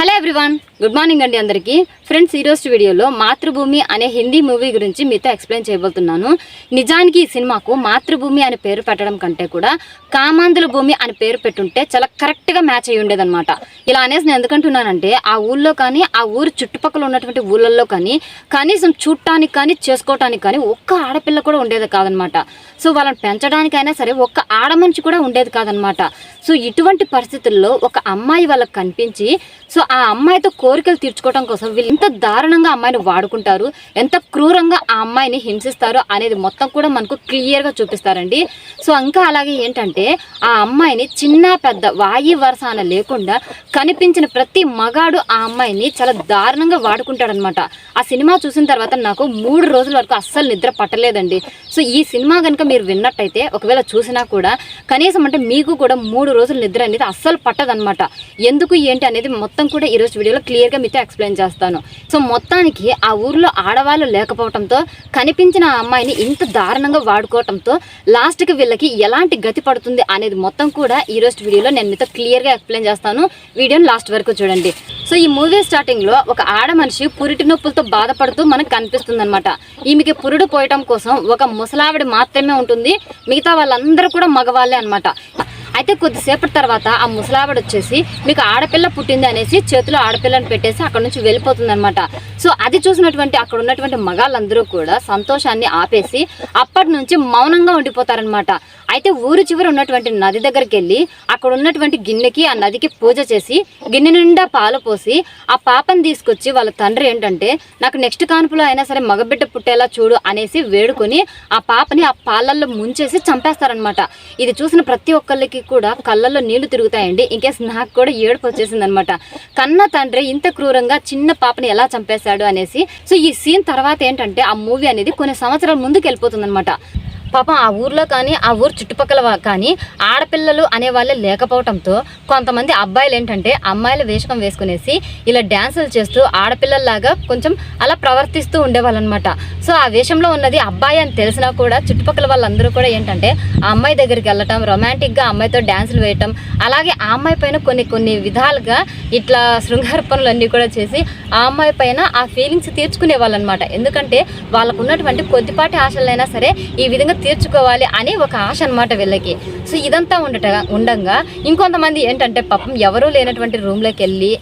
Hello everyone good morning అండి అందరికీ. Friends ఈరోజు వీడియోలో మాతృభూమి అనే హిందీ మూవీ గురించి మీతో ఎక్స్ప్లెయిన్ చేయబోతున్నాను. నిజానికి ఈ సినిమాకు మాతృభూమి అనే పేరు పెట్టడం కంటే కూడా కామాంధుల భూమి అని పేరు పెట్టుంటే చాలా కరెక్ట్గా మ్యాచ్ అయ్యి ఉండేదన్నమాట. ఇలా అనేసి నేను ఎందుకంటున్నానంటే ఆ ఊళ్ళో కానీ ఆ ఊరు చుట్టుపక్కల ఉన్నటువంటి ఊళ్ళల్లో కానీ కనీసం చూడటానికి కానీ చేసుకోవటానికి కానీ ఒక్క ఆడపిల్ల కూడా ఉండేది కాదనమాట సో వాళ్ళని పెంచడానికైనా సరే ఒక్క ఆడ మనిషి కూడా ఉండేది కాదనమాట సో ఇటువంటి పరిస్థితుల్లో ఒక అమ్మాయి వాళ్ళకి కనిపించి సో ఆ అమ్మాయితో కోరికలు తీర్చుకోవడం కోసం వీళ్ళు ఎంత దారుణంగా అమ్మాయిని వాడుకుంటారు ఎంత క్రూరంగా ఆ అమ్మాయిని హింసిస్తారు అనేది మొత్తం కూడా మనకు క్లియర్గా చూపిస్తారండి. సో ఇంకా అలాగే ఏంటంటే ఆ అమ్మాయిని చిన్న పెద్ద వాయి వరస అన లేకుండా కనిపించిన ప్రతి మగాడు ఆ అమ్మాయిని చాలా దారుణంగా వాడుకుంటాడనమాట. ఆ సినిమా చూసిన తర్వాత నాకు మూడు రోజుల వరకు అస్సలు నిద్ర పట్టలేదండి. సో ఈ సినిమా కనుక మీరు విన్నట్టయితే ఒకవేళ చూసినా కూడా కనీసం అంటే మీకు కూడా మూడు రోజులు నిద్ర అనేది అస్సలు పట్టదనమాట. ఎందుకు ఏంటి అనేది మొత్తం మొత్తం కూడా ఈరోజు వీడియోలో క్లియర్గా మీతో ఎక్స్ప్లెయిన్ చేస్తాను. సో మొత్తానికి ఆ ఊర్లో ఆడవాళ్ళు లేకపోవడంతో కనిపించిన ఆ అమ్మాయిని ఇంత దారుణంగా వాడుకోవడంతో లాస్ట్కి వీళ్ళకి ఎలాంటి గతి పడుతుంది అనేది మొత్తం కూడా ఈరోజు వీడియోలో నేను మీతో క్లియర్గా ఎక్స్ప్లెయిన్ చేస్తాను. వీడియోని లాస్ట్ వరకు చూడండి. సో ఈ మూవీ స్టార్టింగ్లో ఒక ఆడ మనిషి పురిటి నొప్పులతో బాధపడుతూ మనకు కనిపిస్తుంది అనమాట ఈమెకి పురుడు పోయటం కోసం ఒక ముసలావిడ మాత్రమే ఉంటుంది. మిగతా వాళ్ళందరూ కూడా మగవాళ్ళే అన్నమాట. అయితే కొద్దిసేపటి తర్వాత ఆ ముసలావిడ వచ్చేసి మీకు ఆడపిల్ల పుట్టింది అనేసి చేతిలో ఆడపిల్లని పెట్టేసి అక్కడ నుంచి వెళ్ళిపోతుంది అనమాట సో అది చూసినటువంటి అక్కడ ఉన్నటువంటి మగాళ్ళందరూ కూడా సంతోషాన్ని ఆపేసి అప్పటి నుంచి మౌనంగా ఉండిపోతారనమాట అయితే ఊరు చివర ఉన్నటువంటి నది దగ్గరికి వెళ్ళి అక్కడ ఉన్నటువంటి గిన్నెకి ఆ నదికి పూజ చేసి గిన్నె నిండా పాలు పోసి ఆ పాపని తీసుకొచ్చి వాళ్ళ తండ్రి ఏంటంటే నాకు నెక్స్ట్ కాన్పులో అయినా సరే మగబిడ్డ పుట్టేలా చూడు అనేసి వేడుకొని ఆ పాపని ఆ పాలల్లో ముంచేసి చంపేస్తారనమాట ఇది చూసిన ప్రతి ఒక్కళ్ళకి కూడా కళ్ళల్లో నీళ్ళు తిరుగుతాయండి. ఇంకేస్ నాకు కూడా ఏడుపు వచ్చేసింది అనమాట కన్న తండ్రి ఇంత క్రూరంగా చిన్న పాపని ఎలా చంపేశాడు అనేసి. సో ఈ సీన్ తర్వాత ఏంటంటే ఆ మూవీ అనేది కొన్ని సంవత్సరాల ముందుకు వెళ్ళిపోతుంది అనమాట పాపం ఆ ఊర్లో కానీ ఆ ఊరు చుట్టుపక్కల కానీ ఆడపిల్లలు అనే వాళ్ళే లేకపోవడంతో కొంతమంది అబ్బాయిలు ఏంటంటే అమ్మాయిల వేషకం వేసుకునేసి ఇలా డ్యాన్సులు చేస్తూ ఆడపిల్లల్లాగా కొంచెం అలా ప్రవర్తిస్తూ ఉండేవాళ్ళు అనమాట సో ఆ వేషంలో ఉన్నది అబ్బాయి అని తెలిసినా కూడా చుట్టుపక్కల వాళ్ళందరూ కూడా ఏంటంటే ఆ అమ్మాయి దగ్గరికి వెళ్ళటం రొమాంటిక్గా అమ్మాయితో డ్యాన్సులు వేయటం అలాగే ఆ అమ్మాయి పైన కొన్ని కొన్ని విధాలుగా ఇట్లా శృంగార పనులన్నీ కూడా చేసి ఆ అమ్మాయి పైన ఆ ఫీలింగ్స్ తీర్చుకునే వాళ్ళు అనమాట ఎందుకంటే వాళ్ళకు ఉన్నటువంటి కొద్దిపాటి ఆశలైనా సరే ఈ విధంగా తీర్చుకోవాలి అని ఒక ఆశ అనమాట వీళ్ళకి. సో ఇదంతా ఉండట ఉండంగా ఇంకొంతమంది ఏంటంటే పాపం ఎవరూ లేనటువంటి రూమ్లోకి వెళ్ళి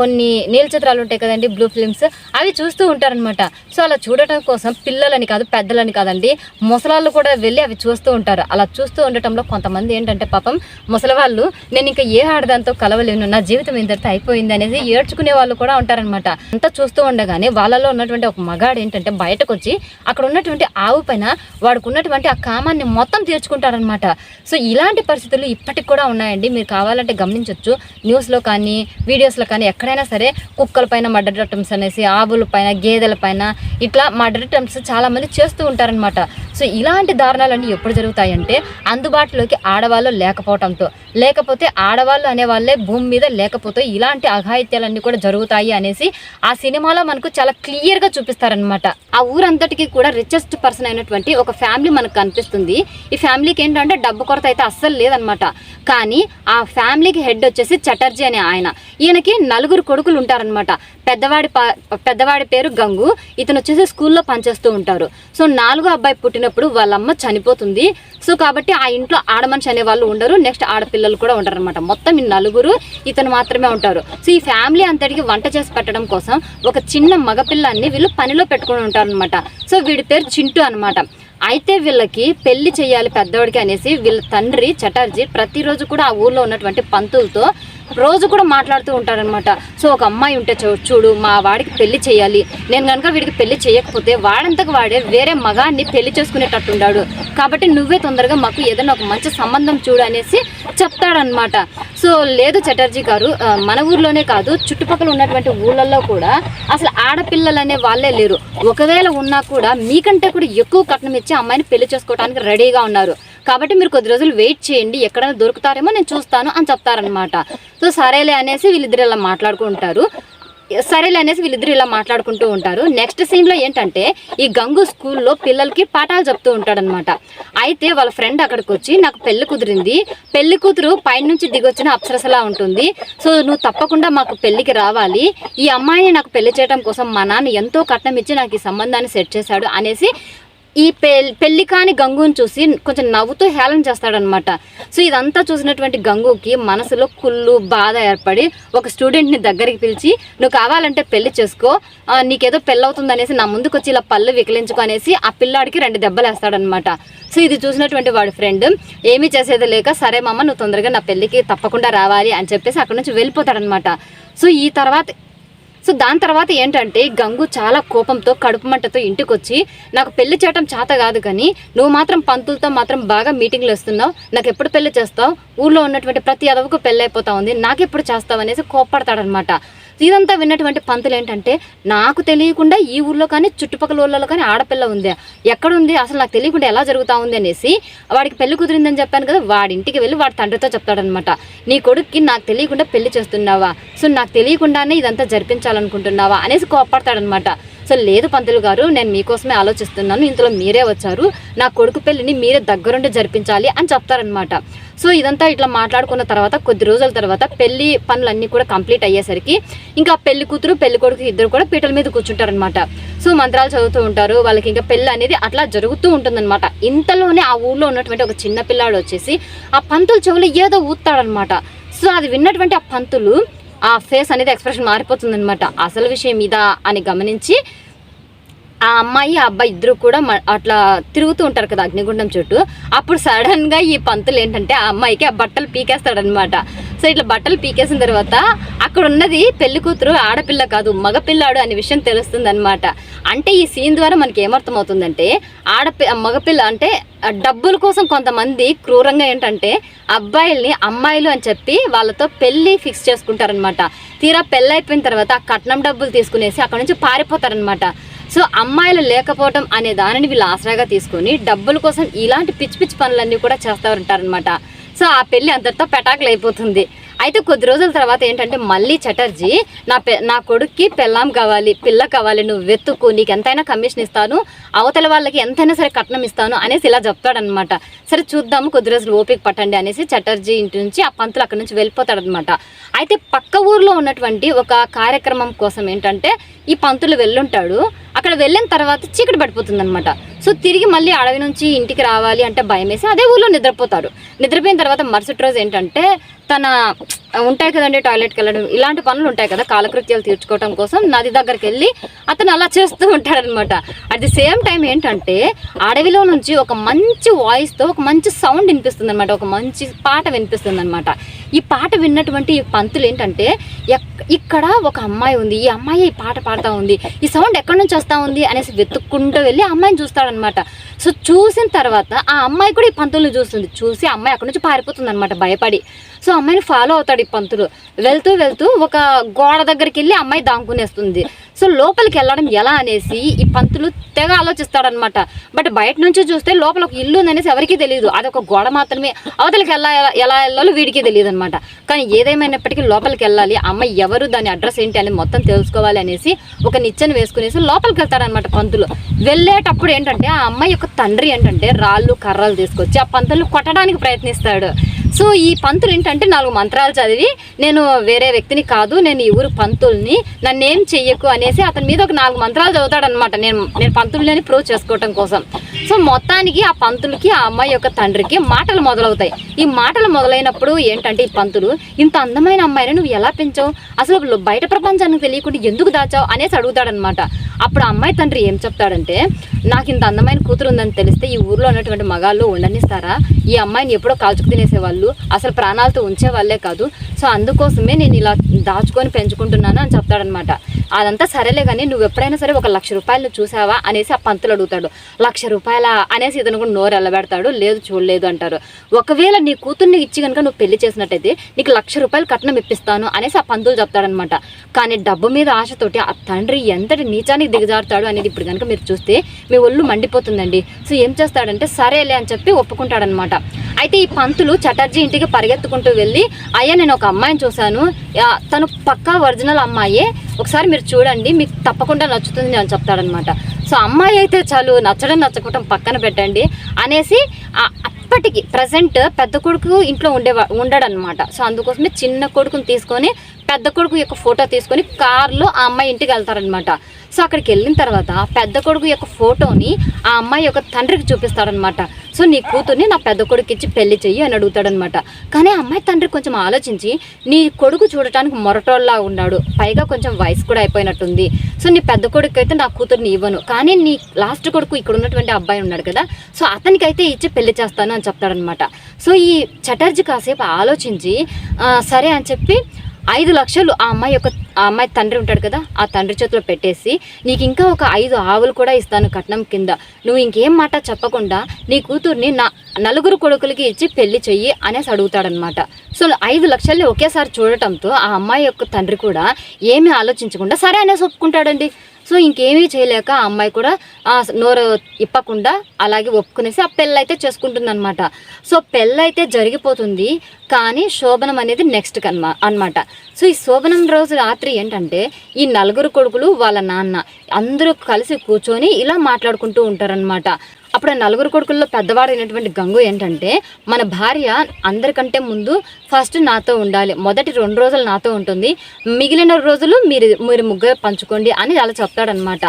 కొన్ని నీళ్ళ చిత్రాలు ఉంటాయి కదండి బ్లూ ఫిలిమ్స్ అవి చూస్తూ ఉంటారనమాట సో అలా చూడటం కోసం పిల్లలని కాదు పెద్దలని కాదండి ముసలాళ్ళు కూడా వెళ్ళి అవి చూస్తూ ఉంటారు. అలా చూస్తూ ఉండటంలో కొంతమంది ఏంటంటే పాపం ముసలివాళ్ళు నేను ఇంకా ఏ ఆడదాంతో కలవలేను నా జీవితం ఇంతటితో అయిపోయింది అనేది ఏడ్చుకునే వాళ్ళు కూడా ఉంటారనమాట అంతా చూస్తూ ఉండగానే వాళ్ళలో ఉన్నటువంటి ఒక మగాడు ఏంటంటే బయటకు వచ్చి అక్కడ ఉన్నటువంటి ఆవు పైన వాడుకున్నటువంటి ఆ కామాన్ని మొత్తం తీర్చుకుంటారనమాట సో ఇలాంటి పరిస్థితులు ఇప్పటికి కూడా ఉన్నాయండి. మీరు కావాలంటే గమనించవచ్చు న్యూస్లో కానీ వీడియోస్లో కానీ ఎక్కడైనా సరే కుక్కల పైన మర్డర్ అటెంప్ట్స్ అనేసి ఆవుల పైన గేదెల పైన ఇట్లా మర్డర్ అటెంప్ట్స్ చాలామంది చేస్తూ ఉంటారనమాట సో ఇలాంటి దారుణాలన్నీ ఎప్పుడు జరుగుతాయంటే అందుబాటులోకి ఆడవాళ్ళు లేకపోవడంతో లేకపోతే ఆడవాళ్ళు అనే వాళ్ళే భూమి మీద లేకపోతే ఇలాంటి అఘాయిత్యాలన్నీ కూడా జరుగుతాయి అనేసి ఆ సినిమాలో మనకు చాలా క్లియర్గా చూపిస్తారనమాట ఆ ఊరంతటికి కూడా రిచెస్ట్ పర్సన్ అయినటువంటి ఒక ఫ్యామిలీ మనకు కనిపిస్తుంది. ఈ ఫ్యామిలీకి ఏంటంటే డబ్బు కొరత అయితే అస్సలు లేదనమాట కానీ ఆ ఫ్యామిలీకి హెడ్ వచ్చేసి చటర్జీ అనే ఆయన. ఈయనకి నలుగురు కొడుకులు ఉంటారనమాట పెద్దవాడి పా పెద్దవాడి పేరు గంగు ఇతను వచ్చేసి స్కూల్లో పనిచేస్తూ ఉంటారు. సో నాలుగో అబ్బాయి పుట్టినప్పుడు వాళ్ళ అమ్మ చనిపోతుంది. సో కాబట్టి ఆ ఇంట్లో ఆడమనిషి అనే వాళ్ళు ఉండరు నెక్స్ట్ ఆడపిల్లలు కూడా ఉండరు అనమాట మొత్తం ఈ నలుగురు ఇతను మాత్రమే ఉంటారు. సో ఈ ఫ్యామిలీ అంతటికి వంట చేసి పెట్టడం కోసం ఒక చిన్న మగపిల్లాన్ని వీళ్ళు పనిలో పెట్టుకుని ఉంటారనమాట సో వీడి పేరు చింటూ అనమాట అయితే వీళ్ళకి పెళ్ళి చేయాలి పెద్దవాడికి అనేసి వీళ్ళ తండ్రి చటర్జీ ప్రతిరోజు కూడా ఆ ఊర్లో ఉన్నటువంటి పంతులతో రోజు కూడా మాట్లాడుతూ ఉంటారనమాట సో ఒక అమ్మాయి ఉంటే చూడు మా వాడికి పెళ్ళి చేయాలి. నేను కనుక వీడికి పెళ్ళి చేయకపోతే వాడంతకు వాడే వేరే మగాన్ని పెళ్ళి చేసుకునేటట్టుండాడు. కాబట్టి నువ్వే తొందరగా మాకు ఏదైనా ఒక మంచి సంబంధం చూడు అనేసి చెప్తాడనమాట సో లేదు చటర్జీ గారు మన ఊర్లోనే కాదు చుట్టుపక్కల ఉన్నటువంటి ఊళ్ళల్లో కూడా అసలు ఆడపిల్లలు అనే వాళ్ళే లేరు. ఒకవేళ ఉన్నా కూడా మీకంటే కూడా ఎక్కువ కట్నం ఇచ్చి అమ్మాయిని పెళ్ళి చేసుకోవడానికి రెడీగా ఉన్నారు. కాబట్టి మీరు కొద్ది రోజులు వెయిట్ చేయండి ఎక్కడైనా దొరుకుతారేమో నేను చూస్తాను అని చెప్తారనమాట సో సరేలే అనేసి వీళ్ళిద్దరు ఇలా మాట్లాడుకుంటారు సరేలే అనేసి వీళ్ళిద్దరు ఇలా మాట్లాడుకుంటూ ఉంటారు. నెక్స్ట్ సీన్లో ఏంటంటే ఈ గంగు స్కూల్లో పిల్లలకి పాఠాలు చెప్తూ ఉంటాడనమాట అయితే వాళ్ళ ఫ్రెండ్ అక్కడికి వచ్చి నాకు పెళ్ళి కుదిరింది. పెళ్ళి కూతురు పైనుంచి దిగొచ్చిన అప్సరసలా ఉంటుంది. సో నువ్వు తప్పకుండా మాకు పెళ్ళికి రావాలి. ఈ అమ్మాయిని నాకు పెళ్ళి చేయడం కోసం మా నాన్న ఎంతో కట్నం ఇచ్చి నాకు ఈ సంబంధాన్ని సెట్ చేశాడు అనేసి ఈ పెళ్ళి కాని గంగుని చూసి కొంచెం నవ్వుతూ హేళన చేస్తాడనమాట. సో ఇదంతా చూసినటువంటి గంగుకి మనసులో కుళ్ళు బాధ ఏర్పడి ఒక స్టూడెంట్ని దగ్గరికి పిలిచి నువ్వు కావాలంటే పెళ్ళి చేసుకో నీకేదో పెళ్ళవుతుంది అనేసి నా ముందుకు వచ్చి ఇలా పళ్ళు వికలించుకో అనేసి ఆ పిల్లాడికి రెండు దెబ్బలు వేస్తాడనమాట సో ఇది చూసినటువంటి వాడి ఫ్రెండ్ ఏమీ చేసేది లేక సరే మామ నువ్వు తొందరగా నా పెళ్ళికి తప్పకుండా రావాలి అని చెప్పేసి అక్కడ నుంచి వెళ్ళిపోతాడనమాట. సో ఈ తర్వాత సో దాని తర్వాత ఏంటంటే గంగు చాలా కోపంతో కడుపు మంటతో ఇంటికి వచ్చి నాకు పెళ్ళి చేయటం చేత కాదు కానీ నువ్వు మాత్రం పంతులతో మాత్రం బాగా మీటింగ్లు వస్తున్నావు నాకు ఎప్పుడు పెళ్ళి చేస్తావు? ఊళ్ళో ఉన్నటువంటి ప్రతి అదవకు పెళ్ళి అయిపోతా ఉంది నాకు ఎప్పుడు చేస్తావు? అనేసి కోప్పడతాడనమాట ఇదంతా విన్నటువంటి పంతులు ఏంటంటే నాకు తెలియకుండా ఈ ఊర్లో కానీ చుట్టుపక్కల ఊళ్ళలో కానీ ఆడపిల్ల ఉంది. ఎక్కడుంది? అసలు నాకు తెలియకుండా ఎలా జరుగుతా ఉంది అనేసి వాడికి పెళ్ళి కుదిరిందని చెప్పాను కదా వాడి ఇంటికి వెళ్ళి వాడి తండ్రితో చెప్తాడనమాట నీ కొడుక్కి నాకు తెలియకుండా పెళ్ళి చేస్తున్నావా? సో నాకు తెలియకుండానే ఇదంతా జరిపించాలనుకుంటున్నావా? అనేసి కోప్పడతాడనమాట సో లేదు పంతులు గారు నేను మీకోసమే ఆలోచిస్తున్నాను ఇంతలో మీరే వచ్చారు నా కొడుకు పెళ్ళిని మీరే దగ్గరుండి జరిపించాలి అని చెప్తారనమాట సో ఇదంతా ఇట్లా మాట్లాడుకున్న తర్వాత కొద్ది రోజుల తర్వాత పెళ్ళి పనులన్నీ కూడా కంప్లీట్ అయ్యేసరికి ఇంకా పెళ్ళి కూతురు పెళ్ళి కొడుకు ఇద్దరు కూడా పీటల మీద కూర్చుంటారనమాట సో మంత్రాలు చదువుతూ ఉంటారు వాళ్ళకి ఇంకా పెళ్ళి అనేది అట్లా జరుగుతూ ఉంటుందన్నమాట. ఇంతలోనే ఆ ఊర్లో ఉన్నటువంటి ఒక చిన్న పిల్లాడు వచ్చేసి ఆ పంతులు చెవులు ఏదో ఊతాడనమాట సో అది విన్నటువంటి ఆ పంతులు ఆ ఫేస్ అనేది ఎక్స్ప్రెషన్ మారిపోతుందన్నమాట. అసలు విషయం ఇదా అని గమనించి ఆ అమ్మాయి ఆ అబ్బాయి ఇద్దరు కూడా అట్లా తిరుగుతూ ఉంటారు కదా అగ్నిగుండం చుట్టూ. అప్పుడు సడన్గా ఈ పంతులు ఏంటంటే ఆ అమ్మాయికి ఆ బట్టలు పీకేస్తాడనమాట సో ఇట్లా బట్టలు పీకేసిన తర్వాత అక్కడ ఉన్నది పెళ్ళి కూతురు ఆడపిల్ల కాదు మగపిల్లాడు అనే విషయం తెలుస్తుంది అనమాట అంటే ఈ సీన్ ద్వారా మనకి ఏమర్థమవుతుందంటే ఆడపి మగపిల్ల అంటే డబ్బుల కోసం కొంతమంది క్రూరంగా ఏంటంటే అబ్బాయిల్ని అమ్మాయిలు అని చెప్పి వాళ్ళతో పెళ్ళి ఫిక్స్ చేసుకుంటారనమాట తీరా పెళ్ళి అయిపోయిన తర్వాత కట్నం డబ్బులు తీసుకునేసి అక్కడ నుంచి పారిపోతారనమాట సో అమ్మాయిలు లేకపోవడం అనే దానిని వీళ్ళు ఆసరాగా తీసుకొని డబ్బుల కోసం ఇలాంటి పిచ్చి పిచ్చి పనులన్నీ కూడా చేస్తూ ఉంటారనమాట సో ఆ పెళ్ళి అంతటితో పెటాకులు అయిపోతుంది. అయితే కొద్ది రోజుల తర్వాత ఏంటంటే మళ్ళీ చటర్జీ నా పె నా కొడుక్కి పెళ్ళాం కావాలి పిల్ల కావాలి నువ్వు వెతుక్కు నీకు ఎంతైనా కమిషన్ ఇస్తాను అవతల వాళ్ళకి ఎంతైనా సరే కట్నం ఇస్తాను అనేసి ఇలా చెప్తాడనమాట సరే చూద్దాము కొద్ది రోజులు ఓపిక పట్టండి అనేసి చటర్జీ ఇంటి నుంచి ఆ పంతులు అక్కడి నుంచి వెళ్ళిపోతాడనమాట అయితే పక్క ఊర్లో ఉన్నటువంటి ఒక కార్యక్రమం కోసం ఏంటంటే ఈ పంతులు వెళ్ళుంటాడు. అక్కడ వెళ్ళిన తర్వాత చీకటి పడిపోతుంది అనమాట సో తిరిగి మళ్ళీ అడవి నుంచి ఇంటికి రావాలి అంటే భయం వేసి అదే ఊళ్ళో నిద్రపోతాడు నిద్రపోయిన తర్వాత మరుసటి రోజు ఏంటంటే తన ఉంటాయి కదండి టాయిలెట్కి వెళ్ళడం ఇలాంటి పనులు ఉంటాయి కదా కాలకృత్యాలు తీర్చుకోవడం కోసం నది దగ్గరికి వెళ్ళి అతను అలా చేస్తూ ఉంటాడనమాట అట్ ది సేమ్ టైం ఏంటంటే అడవిలో నుంచి ఒక మంచి వాయిస్తో ఒక మంచి సౌండ్ వినిపిస్తుంది అనమాట ఒక మంచి పాట వినిపిస్తుంది అనమాట ఈ పాట విన్నటువంటి ఈ పంతులు ఏంటంటే ఎక్- ఇక్కడ ఒక అమ్మాయి ఉంది. ఈ అమ్మాయి ఈ పాట పాడుతూ ఉంది. ఈ సౌండ్ ఎక్కడి నుంచి వస్తూ ఉంది అనేసి వెతుక్కుంటూ వెళ్ళి అమ్మాయిని చూస్తాడనమాట సో చూసిన తర్వాత ఆ అమ్మాయి కూడా ఈ పంతుల్ని చూస్తుంది. చూసి అమ్మాయి అక్కడి నుంచి పారిపోతుంది అనమాట భయపడి. సో అమ్మాయిని ఫాలో అవుతాడు ఈ పంతులు. వెళ్తూ వెళ్తూ ఒక గోడ దగ్గరికి వెళ్ళి అమ్మాయి దాంకునేస్తుంది. సో లోపలికి వెళ్ళడం ఎలా అనేసి ఈ పంతులు తెగ ఆలోచిస్తాడనమాట బట్ బయట నుంచి చూస్తే లోపల ఒక ఇల్లు ఉందనేసి ఎవరికీ తెలియదు. అది ఒక గోడ మాత్రమే. అవతలికి ఎలా ఎలా వెళ్ళాలో వీడికి తెలియదు అనమాట కానీ ఏదేమైనప్పటికీ లోపలికి వెళ్ళాలి. అమ్మ అమ్మాయి ఎవరు దాని అడ్రస్ ఏంటి అని మొత్తం తెలుసుకోవాలి అనేసి ఒక నిచ్చెన వేసుకునేసి లోపలికి వెళ్తాడనమాట పంతులు. వెళ్ళేటప్పుడు ఏంటంటే ఆ అమ్మాయి యొక్క తండ్రి ఏంటంటే రాళ్ళు కర్రలు తీసుకొచ్చి ఆ పంతులు కొట్టడానికి ప్రయత్నిస్తాడు. సో ఈ పంతులు ఏంటంటే నాలుగు మంత్రాలు చదివి నేను వేరే వ్యక్తిని కాదు నేను ఈ ఊరు పంతుల్ని నన్ను ఏం చెయ్యకు అనేసి అతని మీద ఒక నాలుగు మంత్రాలు చదువుతాడనమాట నేను నేను పంతుల్ని ప్రూవ్ చేసుకోవటం కోసం. సో మొత్తానికి ఆ పంతులకి ఆ అమ్మాయి యొక్క తండ్రికి మాటలు మొదలవుతాయి. ఈ మాటలు మొదలైనప్పుడు ఏంటంటే ఈ పంతులు ఇంత అందమైన అమ్మాయిని నువ్వు ఎలా పెంచావు? అసలు బయట ప్రపంచానికి తెలియకుండా ఎందుకు దాచావు? అనేసి అడుగుతాడనమాట అప్పుడు అమ్మాయి తండ్రి ఏం చెప్తాడంటే నాకు ఇంత అందమైన కూతురు ఉందని తెలిస్తే ఈ ఊర్లో ఉన్నటువంటి మగాళ్ళు ఉండనిస్తారా? ఈ అమ్మాయిని ఎప్పుడో కాల్చుకు తినేసేవాళ్ళు అసలు ప్రాణాలతో ఉంచే వాళ్ళే కాదు. సో అందుకోసమే నేను ఇలా దాచుకొని పెంచుకుంటున్నాను అని చెప్తాడనమాట అదంతా సరేలే కానీ నువ్వు ఎప్పుడైనా సరే ఒక లక్ష రూపాయలు చూసావా? అనేసి ఆ పంతులు అడుగుతాడు. లక్ష రూపాయలు అనేసి ఇతను కూడా నోరు ఎల్లబెడతాడు లేదు చూడలేదు అంటారు. ఒకవేళ నీ కూతుర్ని ఇచ్చి కనుక నువ్వు పెళ్ళి చేసినట్టయితే నీకు లక్ష రూపాయలు కట్నం ఇప్పిస్తాను అనేసి ఆ పంతులు చెప్తాడనమాట కానీ డబ్బు మీద ఆశతోటి ఆ తండ్రి ఎంతటి నీచానికి దిగజారుతాడు అనేది ఇప్పుడు కనుక మీరు చూస్తే మీ ఒళ్ళు మండిపోతుందండి. సో ఏం చేస్తాడంటే సరేలే అని చెప్పి ఒప్పుకుంటాడనమాట అయితే ఈ పంతులు చటర్జీ ఇంటికి పరిగెత్తుకుంటూ వెళ్ళి అయ్యా నేను ఒక అమ్మాయిని చూశాను. తను పక్కా ఒరిజినల్ అమ్మాయే. ఒకసారి మీరు చూడండి మీకు తప్పకుండా నచ్చుతుంది అని చెప్తాడనమాట సో అమ్మాయి అయితే చాలు నచ్చడం నచ్చకుండా నచ్చకపోవడం పక్కన పెట్టండి అనేసి అప్పటికి ప్రజెంట్ పెద్ద కొడుకు ఇంట్లో ఉండే ఉండడనమాట సో అందుకోసమే చిన్న కొడుకుని తీసుకొని పెద్ద కొడుకు యొక్క ఫోటో తీసుకొని కార్లో ఆ అమ్మాయి ఇంటికి వెళ్తారనమాట సో అక్కడికి వెళ్ళిన తర్వాత పెద్ద కొడుకు యొక్క ఫోటోని ఆ అమ్మాయి యొక్క తండ్రికి చూపిస్తాడనమాట. సో నీ కూతుర్ని నా పెద్ద కొడుకు ఇచ్చి పెళ్ళి చెయ్యి అని అడుగుతాడనమాట. కానీ ఆ అమ్మాయి తండ్రి కొంచెం ఆలోచించి నీ కొడుకు చూడటానికి మొరటోళ్ళలా ఉన్నాడు. పైగా కొంచెం వయసు కూడా అయిపోయినట్టుంది. సో నీ పెద్ద కొడుకు అయితే నా కూతుర్ని ఇవ్వను. కానీ నీ లాస్ట్ కొడుకు ఇక్కడ ఉన్నటువంటి అబ్బాయి ఉన్నాడు కదా సో అతనికైతే ఇచ్చి పెళ్ళి చేస్తాను అని చెప్తాడనమాట. సో ఈ చటర్జీ కాసేపు ఆలోచించి సరే అని చెప్పి ఐదు లక్షలు ఆ అమ్మాయి యొక్క ఆ అమ్మాయి తండ్రి ఉంటాడు కదా ఆ తండ్రి చేతిలో పెట్టేసి నీకు ఇంకా ఒక ఐదు ఆవులు కూడా ఇస్తాను కట్నం కింద. నువ్వు ఇంకేం మాట చెప్పకుండా నీ కూతుర్ని నా నలుగురు కొడుకులకి ఇచ్చి పెళ్ళి చెయ్యి అనేసి అడుగుతాడనమాట సో ఐదు లక్షల్ని ఒకేసారి చూడటంతో ఆ అమ్మాయి యొక్క తండ్రి కూడా ఏమీ ఆలోచించకుండా సరే అనేసి ఒప్పుకుంటాడండి. సో ఇంకేమీ చేయలేక ఆ అమ్మాయి కూడా ఆ, నోరు ఇప్పకుండా అలాగే ఒప్పుకునేసి ఆ పెళ్ళి అయితే చేసుకుంటుంది అనమాట సో పెళ్ళి అయితే జరిగిపోతుంది కానీ శోభనం అనేది నెక్స్ట్ కన్మా అనమాట. సో ఈ శోభనం రోజు రాత్రి ఏంటంటే ఈ నలుగురు కొడుకులు వాళ్ళ నాన్న అందరూ కలిసి కూర్చొని ఇలా మాట్లాడుకుంటూ ఉంటారనమాట అప్పుడు ఆ నలుగురు కొడుకుల్లో పెద్దవాడు అయినటువంటి గంగు ఏంటంటే మన భార్య అందరికంటే ముందు ఫస్ట్ నాతో ఉండాలి. మొదటి రెండు రోజులు నాతో ఉంటుంది. మిగిలిన రోజులు మీరు మీరు ముగ్గురు పంచుకోండి అని అలా చెప్తాడనమాట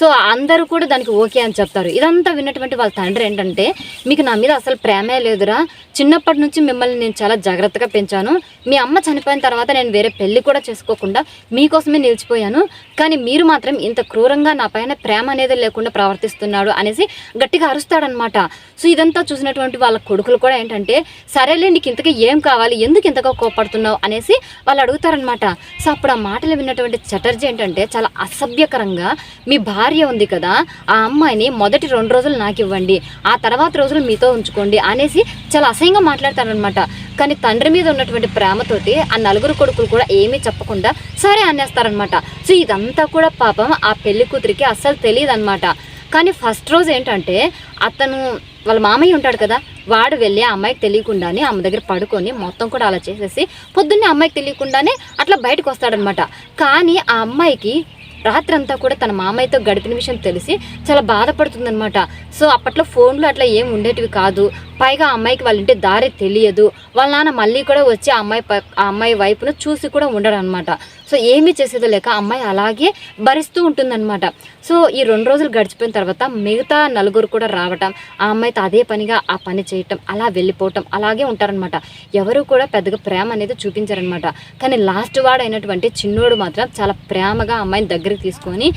సో అందరూ కూడా దానికి ఓకే అని చెప్తారు. ఇదంతా విన్నటువంటి వాళ్ళ తండ్రి ఏంటంటే మీకు నా మీద అసలు ప్రేమే లేదురా. చిన్నప్పటి నుంచి మిమ్మల్ని నేను చాలా జాగ్రత్తగా పెంచాను. మీ అమ్మ చనిపోయిన తర్వాత నేను వేరే పెళ్ళి కూడా చేసుకోకుండా మీకోసమే నిలిచిపోయాను. కానీ మీరు మాత్రం ఇంత క్రూరంగా నా పైన ప్రేమ అనేది లేకుండా ప్రవర్తిస్తున్నాడు అనేసి గట్టిగా అరుస్తాడనమాట సో ఇదంతా చూసినటువంటి వాళ్ళ కొడుకులు కూడా ఏంటంటే సరేలే నీకు ఇంతకీ ఏం కావాలి? ఎందుకు ఇంతగా కోపడుతున్నావు అనేసి వాళ్ళు అడుగుతారనమాట సో అప్పుడు ఆ మాటలు విన్నటువంటి చటర్జీ ఏంటంటే చాలా అసభ్యకరంగా మీ భార్య ఉంది కదా ఆ అమ్మాయిని మొదటి రెండు రోజులు నాకు ఇవ్వండి ఆ తర్వాత రోజులు మీతో ఉంచుకోండి అనేసి చాలా అసహ్యంగా మాట్లాడతారనమాట కానీ తండ్రి మీద ఉన్నటువంటి ప్రేమతోటి ఆ నలుగురు కొడుకులు కూడా ఏమీ చెప్పకుండా సరే అనేస్తారనమాట సో ఇదంతా కూడా పాపం ఆ పెళ్ళి కూతురికి అస్సలు తెలియదు అనమాట కానీ ఫస్ట్ రోజు ఏంటంటే అతను వాళ్ళ మామయ్య ఉంటాడు కదా వాడు వెళ్ళి ఆ అమ్మాయికి తెలియకుండానే అమ్మ దగ్గర పడుకొని మొత్తం కూడా అలా చేసేసి పొద్దున్నే అమ్మాయికి తెలియకుండానే అట్లా బయటకు వస్తాడనమాట. కానీ ఆ అమ్మాయికి రాత్రంతా కూడా తన మామయ్యతో గడిపిన విషయం తెలిసి చాలా బాధపడుతుందనమాట. సో అప్పట్లో ఫోన్లు అట్లా ఏం ఉండేటివి కాదు. పైగా ఆ అమ్మాయికి వాళ్ళ ఇంటి దారి తెలియదు. వాళ్ళ నాన్న మళ్ళీ కూడా వచ్చి ఆ అమ్మాయి ఆ అమ్మాయి వైపును చూసి కూడా ఉండడు అనమాట సో ఏమీ చేసేదో లేక అమ్మాయి అలాగే భరిస్తూ ఉంటుందన్నమాట సో ఈ రెండు రోజులు గడిచిపోయిన తర్వాత మిగతా నలుగురు కూడా రావటం ఆ అమ్మాయితో అదే పనిగా ఆ పని చేయటం అలా వెళ్ళిపోవటం అలాగే ఉంటారనమాట. ఎవరు కూడా పెద్దగా ప్రేమ అనేది చూపించారనమాట. కానీ లాస్ట్ వాడైనటువంటి చిన్నోడు మాత్రం చాలా ప్రేమగా అమ్మాయిని దగ్గరికి తీసుకొని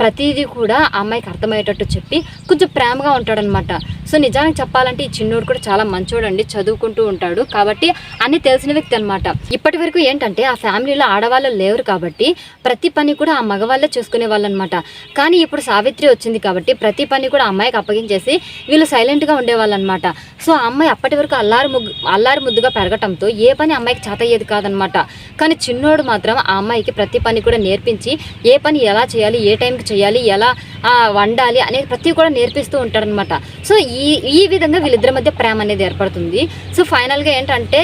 ప్రతిదీ కూడా అమ్మాయికి అర్థమయ్యేటట్టు చెప్పి కొంచెం ప్రేమగా ఉంటాడనమాట. సో నిజానికి చెప్పాలంటే ఈ చిన్నోడు కూడా చాలా మంచోడండి చదువుకుంటూ ఉంటాడు. కాబట్టి అన్ని తెలిసిన వ్యక్తి అనమాట ఇప్పటి వరకు ఏంటంటే ఆ ఫ్యామిలీలో ఆడవాళ్ళు లేరు కాబట్టి ప్రతి పని కూడా ఆ మగవాళ్ళే చూసుకునే వాళ్ళు అనమాట కానీ ఇప్పుడు సావిత్రి వచ్చింది కాబట్టి ప్రతి పని కూడా అమ్మాయికి అప్పగించేసి వీళ్ళు సైలెంట్గా ఉండేవాళ్ళు అనమాట సో ఆ అమ్మాయి అప్పటి వరకు అల్లారు ముగ్గు అల్లారు ముద్దుగా పెరగటంతో ఏ పని అమ్మాయికి చేత అయ్యేది కాదనమాట కానీ చిన్నోడు మాత్రం ఆ అమ్మాయికి ప్రతి పని కూడా నేర్పించి ఏ పని ఎలా చేయాలి ఏ టైంకి చేయాలి ఎలా వండాలి అనేది ప్రతి కూడా నేర్పిస్తూ ఉంటాడనమాట సో ఈ ఈ విధంగా వీళ్ళిద్దరి మధ్య ప్రేమ అనేది ఏర్పడుతుంది. సో ఫైనల్గా ఏంటంటే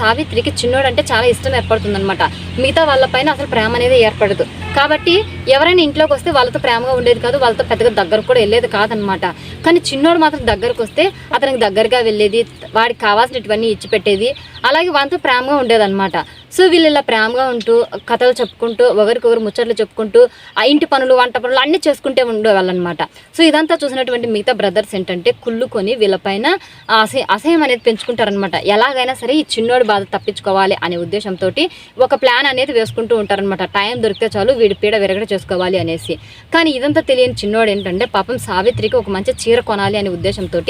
సావిత్రికి చిన్నోడు అంటే చాలా ఇష్టం ఏర్పడుతుంది అనమాట మిగతా వాళ్ళపైన అసలు ప్రేమ అనేది ఏర్పడదు. కాబట్టి ఎవరైనా ఇంట్లోకి వస్తే వాళ్ళతో ప్రేమగా ఉండేది కాదు వాళ్ళతో పెద్దగా దగ్గర కూడా వెళ్ళేది కాదనమాట. కానీ చిన్నోడు మాత్రం దగ్గరకు వస్తే అతనికి దగ్గరగా వెళ్ళేది వాడికి కావాల్సినటువన్నీ ఇచ్చి పెట్టేది అలాగే వాళ్ళతో ప్రేమగా ఉండేదన్నమాట సో వీళ్ళు ఇలా ప్రేమగా ఉంటూ కథలు చెప్పుకుంటూ ఒకరికొకరు ముచ్చట్లు చెప్పుకుంటూ ఆ ఇంటి పనులు వంట పనులు అన్నీ చేసుకుంటే ఉండేవాళ్ళనమాట. సో ఇదంతా చూసినటువంటి మిగతా బ్రదర్స్ ఏంటంటే కుళ్ళుకొని వీళ్ళపైన అసహ అసహ్య అసహ్యం అనేది పెంచుకుంటారనమాట. ఎలాగైనా సరే ఈ చిన్నోడు బాధ తప్పించుకోవాలి అనే ఉద్దేశంతో ఒక ప్లాన్ అనేది వేసుకుంటూ ఉంటారనమాట టైం దొరికితే చాలు వీడి పీడ విరగడ చేసుకోవాలి అనేసి. కానీ ఇదంతా తెలియని చిన్నోడు ఏంటంటే పాపం సావిత్రికి ఒక మంచి చీర కొనాలి అనే ఉద్దేశంతో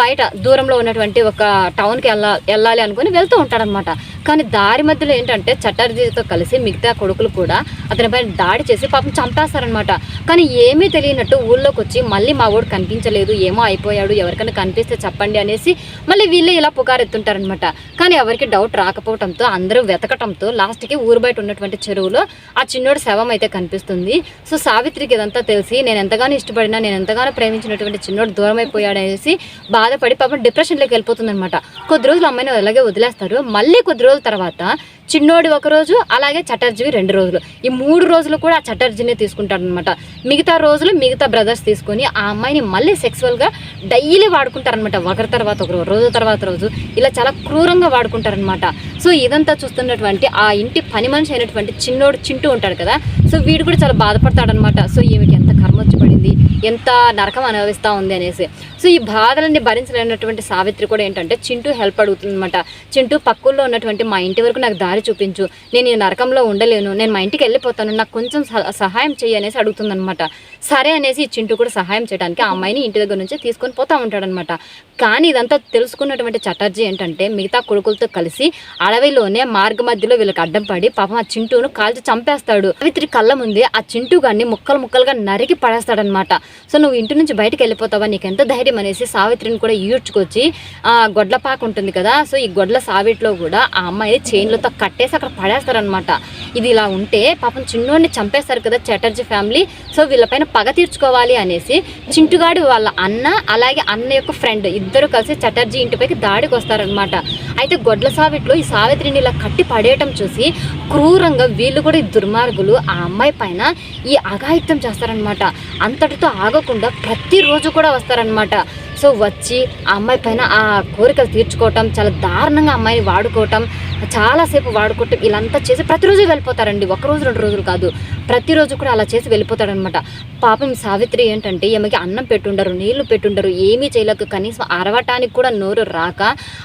బయట దూరంలో ఉన్నటువంటి ఒక టౌన్కి వెళ్ళా వెళ్ళాలి అనుకుని వెళ్తూ ఉంటాడనమాట కానీ దారి మధ్యలో ఏంటంటే చటర్జీతో కలిసి మిగతా కొడుకులు కూడా అతనిపై దాడి చేసి పాపం చంపేస్తారనమాట కానీ ఏమీ తెలియనట్టు ఊళ్ళోకి వచ్చి మళ్ళీ మా వాడు కనిపించలేదు ఏమో అయిపోయాడు ఎవరికైనా కనిపిస్తే చెప్పండి అనేసి మళ్ళీ వీళ్ళే ఇలా పుకారెత్తుంటారనమాట కానీ ఎవరికి డౌట్ రాకపోవడంతో అందరూ వెతకటంతో లాస్ట్కి ఊరు బయట ఉన్నటువంటి చెరువులో ఆ చిన్నోడు శవం అయితే కనిపిస్తుంది. సో సావిత్రికి ఇదంతా తెలిసి నేను ఎంతగానో ఇష్టపడినా నేను ఎంతగానో ప్రేమించినటువంటి చిన్నోడు దూరం అయిపోయాడనేసి బాధపడి పాపం డిప్రెషన్లోకి వెళ్ళిపోతుంది అనమాట కొద్ది రోజులు అమ్మాయిని అలాగే వదిలేస్తారు. మళ్ళీ కొద్ది రోజుల తర్వాత చిన్నోడి ఒక రోజు అలాగే చటర్జీవి రెండు రోజులు. ఈ మూడు రోజులు కూడా ఆ చటర్జీనే తీసుకుంటారనమాట మిగతా రోజులు మిగతా బ్రదర్స్ తీసుకొని ఆ అమ్మాయిని మళ్ళీ సెక్సువల్గా డైలీ వాడుకుంటారనమాట ఒకరి తర్వాత ఒకరు రోజు తర్వాత రోజు ఇలా చాలా క్రూరంగా వాడుకుంటారనమాట సో ఇదంతా చూస్తున్నటువంటి ఆ ఇంటి పని మనిషి అయినటువంటి చిన్నోడు చింటూ ఉంటాడు కదా. సో వీడు కూడా చాలా బాధపడతాడనమాట సో ఈమెకి ఎంత కర్మ వచ్చి పడింది? ఎంత నరకం అనుభవిస్తూ ఉంది అనేసి. సో ఈ బాధలన్నీ భరించలేనటువంటి సావిత్రి కూడా ఏంటంటే చింటూ హెల్ప్ అడుగుతుందన్నమాట. చింటూ పక్కల్లో ఉన్నటువంటి మా ఇంటి వరకు నాకు దారి చూపించు. నేను ఈ నరకంలో ఉండలేను. నేను మా ఇంటికి వెళ్ళిపోతాను. నాకు కొంచెం సహ- సహాయం చేయి అనేసి అడుగుతుందన్నమాట. సరే అనేసి ఈ చింటూ కూడా సహాయం చేయడానికి ఆ అమ్మాయిని ఇంటి దగ్గర నుంచి తీసుకొని పోతూ ఉంటాడనమాట కానీ ఇదంతా తెలుసుకున్నటువంటి చటర్జీ ఏంటంటే మిగతా కొడుకులతో కలిసి అడవిలోనే మార్గ మధ్యలో వీళ్ళకి అడ్డం పడి పాపం ఆ చింటూను కాల్చి చంపేస్తాడు. సావిత్రి కళ్ళ ముందే ఆ చింటూ గాన్ని ముక్కలు ముక్కలుగా నరికి పడేస్తాడనమాట సో నువ్వు ఇంటి నుంచి బయటకు వెళ్ళిపోతావా? నీకు ఎంత ధైర్యం అనేసి సావిత్రిని కూడా ఈడ్చుకొచ్చి ఆ గొడ్లపాక ఉంటుంది కదా సో ఈ గొడ్ల సావిట్లో కూడా ఆ అమ్మాయి చైన్లతో కట్టేసి అక్కడ పడేస్తారనమాట ఇది ఇలా ఉంటే పాపం చిన్నోడిని చంపేస్తారు కదా చటర్జీ ఫ్యామిలీ సో వీళ్ళపైన పగ తీర్చుకోవాలి అనేసి చింటుగాడు వాళ్ళ అన్న అలాగే అన్న యొక్క ఫ్రెండ్ ఇద్దరు కలిసి చటర్జీ ఇంటిపైకి దాడికి వస్తారనమాట అయితే గొడ్ల సావిట్లో ఈ సావిత్రిని ఇలా కట్టి పడేయటం చూసి క్రూరంగా వీళ్ళు కూడా ఈ దుర్మార్గులు ఆ అమ్మాయి పైన ఈ అఘాయిత్యం చేస్తారనమాట అంతటితో ఆగకుండా ప్రతిరోజు కూడా వస్తారనమాట సో వచ్చి ఆ అమ్మాయి పైన ఆ కోరికలు తీర్చుకోవటం చాలా దారుణంగా అమ్మాయిని వాడుకోవటం చాలాసేపు వాడుకోవటం ఇలాంతా చేసి ప్రతిరోజు వెళ్ళిపోతారండి. ఒక రోజు రెండు రోజులు కాదు. ప్రతిరోజు కూడా అలా చేసి వెళ్ళిపోతాడనమాట. పాపం సావిత్రి ఏంటంటే ఈమెకి అన్నం పెట్టుండరు నీళ్ళు పెట్టుండరు ఏమీ చేయలేక కనీసం అరవటానికి కూడా నోరు రాక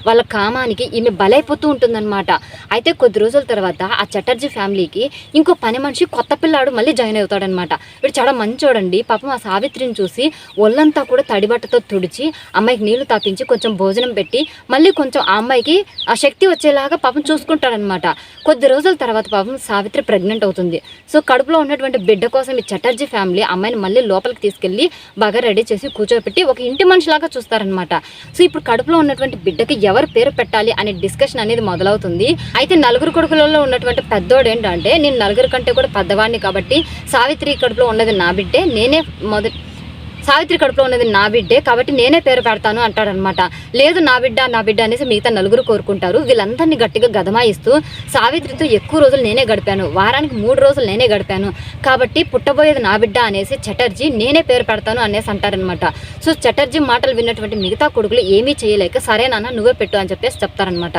వాళ్ళ కామానికి ఈమె బలైపోతూ ఉంటుందన్నమాట. అయితే కొద్ది రోజుల తర్వాత ఆ చటర్జీ ఫ్యామిలీకి ఇంకో పని మనిషి కొత్త పిల్లాడు మళ్ళీ జాయిన్ అవుతాడనమాట. వీడు చాలా మంచోడండి. పాపం ఆ సావిత్రిని చూసి ఒళ్ళంతా కూడా తడిబట్టతో తుడిచి అమ్మాయికి నీళ్ళు తాపించి కొంచెం భోజనం పెట్టి మళ్ళీ కొంచెం ఆ అమ్మాయికి ఆ శక్తి వచ్చేలాగా పాపం చూసుకుంటాడనమాట కొద్ది రోజుల తర్వాత పాపం సావిత్రి ప్రెగ్నెంట్ అవుతుంది. సో కడుపులో ఉన్నటువంటి బిడ్డ కోసం ఈ చటర్జీ ఫ్యామిలీ అమ్మాయిని మళ్ళీ లోపలికి తీసుకెళ్ళి బాగా రెడీ చేసి కూర్చోబెట్టి ఒక ఇంటి మనిషిలాగా చూస్తారనమాట సో ఇప్పుడు కడుపులో ఉన్నటువంటి బిడ్డకి ఎవరు పేరు పెట్టాలి అనే డిస్కషన్ అనేది మొదలవుతుంది. అయితే నలుగురు కొడుకులలో ఉన్నటువంటి పెద్దోడు ఏంటంటే నేను నలుగురు కంటే కూడా పెద్దవాడిని కాబట్టి సావిత్రి కడుపులో ఉన్నది నా బిడ్డే. నేనే మొదటి సావిత్రి కడుపులో ఉన్నది నా బిడ్డే కాబట్టి నేనే పేరు పెడతాను అంటాడనమాట. లేదు నా బిడ్డ నా బిడ్డ అనేసి మిగతా నలుగురు కోరుకుంటారు. వీళ్ళందరినీ గట్టిగా గదమాయిస్తూ సావిత్రితో ఎక్కువ రోజులు నేనే గడిపాను. వారానికి మూడు రోజులు నేనే గడిపాను. కాబట్టి పుట్టబోయేది నా బిడ్డ అనేసి చటర్జీ నేనే పేరు పెడతాను అనేసి అంటారనమాట. సో చటర్జీ మాటలు విన్నటువంటి మిగతా కొడుకులు ఏమీ చేయలేక సరే నాన్న నువ్వే పెట్టు అని చెప్పేసి చెప్తారనమాట.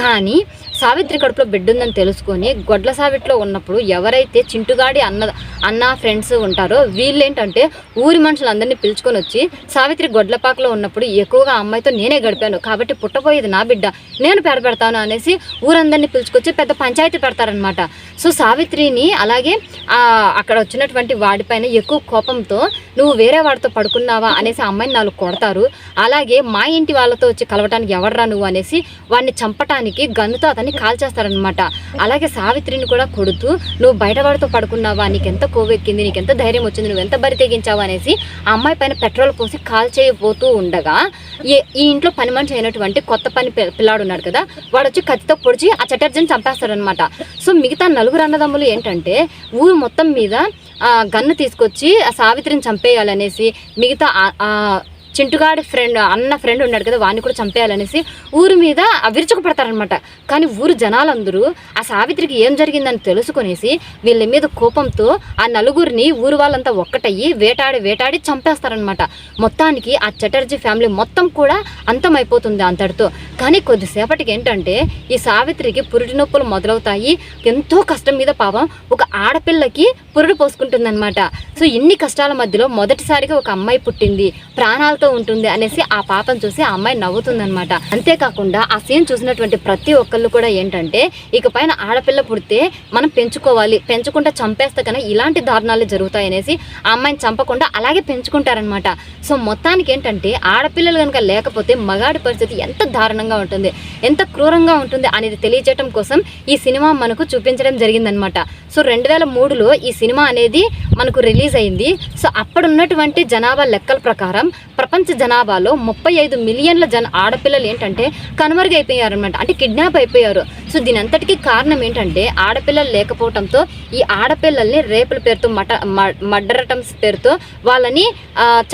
కానీ సావిత్రి కడుపులో బిడ్డ ఉందని తెలుసుకొని గొడ్ల సావిట్లో ఉన్నప్పుడు ఎవరైతే చింటుగాడి అన్న అన్న ఫ్రెండ్స్ ఉంటారో వీళ్ళేంటంటే ఊరి మనుషులందరినీ పిలుచుకొని వచ్చి సావిత్రి గొడ్లపాకలో ఉన్నప్పుడు ఎక్కువగా అమ్మాయితో నేనే గడిపాను. కాబట్టి పుట్టబోయేది నా బిడ్డ. నేను పేడ పెడతాను అనేసి ఊరందరినీ పిలుచుకొచ్చి పెద్ద పంచాయతీ పెడతారనమాట సో సావిత్రిని అలాగే అక్కడ వచ్చినటువంటి వాడిపైన ఎక్కువ కోపంతో నువ్వు వేరే వాడితో పడుకున్నావా అనేసి అమ్మాయిని నాలుగు కొడతారు. అలాగే మా ఇంటి వాళ్ళతో వచ్చి కలవటానికి ఎవర్రా నువ్వు అనేసి వాడిని చంపటానికి గన్నుతో అతన్ని కాల్చేస్తారనమాట అలాగే సావిత్రిని కూడా కొడుతూ నువ్వు బయట వాడితో పడుకున్నావా? నీకెంత కోవెక్కింది నీకెంత ధైర్యం వచ్చింది నువ్వు ఎంత బరి తెగించావు అనేసి ఆ అమ్మాయి పైన పెట్రోల్ పోసి కాల్ చేయబోతూ ఉండగా ఈ ఇంట్లో పని మనిషి అయినటువంటి కొత్త పని పిల్లాడు ఉన్నాడు కదా వాడు వచ్చి కత్తితో పొడిచి ఆ చటర్జీని చంపేస్తాడనమాట సో మిగతా నలుగురు అన్నదమ్ములు ఏంటంటే ఊరు మొత్తం మీద గన్ను తీసుకొచ్చి ఆ సావిత్రిని చంపేయాలనేసి మిగతా చింటుగాడి ఫ్రెండ్ అన్న ఫ్రెండ్ ఉన్నాడు కదా వాడిని కూడా చంపేయాలనేసి ఊరి మీద విరుచుకుపడతారనమాట కానీ ఊరు జనాలందరూ ఆ సావిత్రికి ఏం జరిగిందని తెలుసుకునేసి వీళ్ళ మీద కోపంతో ఆ నలుగురిని ఊరు వాళ్ళంతా ఒక్కటయ్యి వేటాడి వేటాడి చంపేస్తారనమాట మొత్తానికి ఆ చటర్జీ ఫ్యామిలీ మొత్తం కూడా అంతమైపోతుంది అంతటితో. కానీ కొద్దిసేపటికి ఏంటంటే ఈ సావిత్రికి పురిటి నొప్పులు మొదలవుతాయి. ఎంతో కష్టం మీద పాపం ఒక ఆడపిల్లకి పురుడు పోసుకుంటుందన్నమాట. సో ఇన్ని కష్టాల మధ్యలో మొదటిసారిగా ఒక అమ్మాయి పుట్టింది ప్రాణాలతో ఉంటుంది అనేసి ఆ పాపను చూసి ఆ అమ్మాయి నవ్వుతుందనమాట అంతేకాకుండా ఆ సీన్ చూసినటువంటి ప్రతి ఒక్కళ్ళు కూడా ఏంటంటే ఇక పైన ఆడపిల్ల పుడితే మనం పెంచుకోవాలి పెంచుకుంటే చంపేస్తే కన్నా ఇలాంటి దారుణాలు జరుగుతాయి అనేసి ఆ అమ్మాయిని చంపకుండా అలాగే పెంచుకుంటారనమాట సో మొత్తానికి ఏంటంటే ఆడపిల్లలు కనుక లేకపోతే మగాడి పరిస్థితి ఎంత దారుణంగా ఉంటుంది ఎంత క్రూరంగా ఉంటుంది అనేది తెలియజేయడం కోసం ఈ సినిమా మనకు చూపించడం జరిగిందనమాట సో రెండు వేల మూడులో ఈ సినిమా అనేది మనకు రిలీజ్ అయింది. సో అప్పుడున్నటువంటి జనాభా లెక్కల ప్రకారం ప్రపంచ జనాభాలో ముప్పై ఐదు మిలియన్ల జన ఆడపిల్లలు ఏంటంటే కనుమరుగైపోయారు అనమాట అంటే కిడ్నాప్ అయిపోయారు. సో దీని అంతటికీ కారణం ఏంటంటే ఆడపిల్లలు లేకపోవడంతో ఈ ఆడపిల్లల్ని రేపుల పేరుతో మట మడ్డరటమ్స్ పేరుతో వాళ్ళని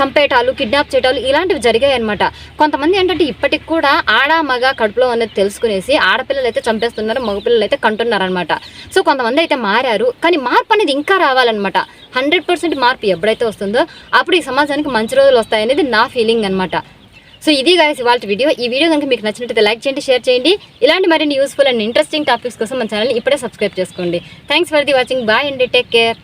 చంపేటాలు చంపేయటాలు కిడ్నాప్ చేయటాలు ఇలాంటివి జరిగాయి అనమాట కొంతమంది ఏంటంటే ఇప్పటికి కూడా ఆడ మగ కడుపులో అనేది తెలుసుకునేసి ఆడపిల్లలు అయితే చంపేస్తున్నారు మగపిల్లలు అయితే కంటున్నారు అనమాట సో కొంతమంది అయితే మారారు. కానీ మార్పు అనేది ఇంకా రావాలన్నమాట. హండ్రెడ్ పర్సెంట్ మార్పు ఎప్పుడైతే వస్తుందో అప్పుడు ఈ సమాజానికి మంచి రోజులు వస్తాయనేది నా ఫీలింగ్ అనమాట సో ఇది గాయస్ ఇవాళ వీడియో ఈ వీడియో కనుక మీకు నచ్చినట్లయితే లైక్ చేయండి షేర్ చేయండి. ఇలాంటి మరిన్ని యూస్ఫుల్ అండ్ ఇంట్రెస్టింగ్ టాపిక్స్ కోసం మన ఛానల్ ఇప్పుడే సబ్స్క్రైబ్ చేసుకోండి. Thanks for the watching bye అండి. Take care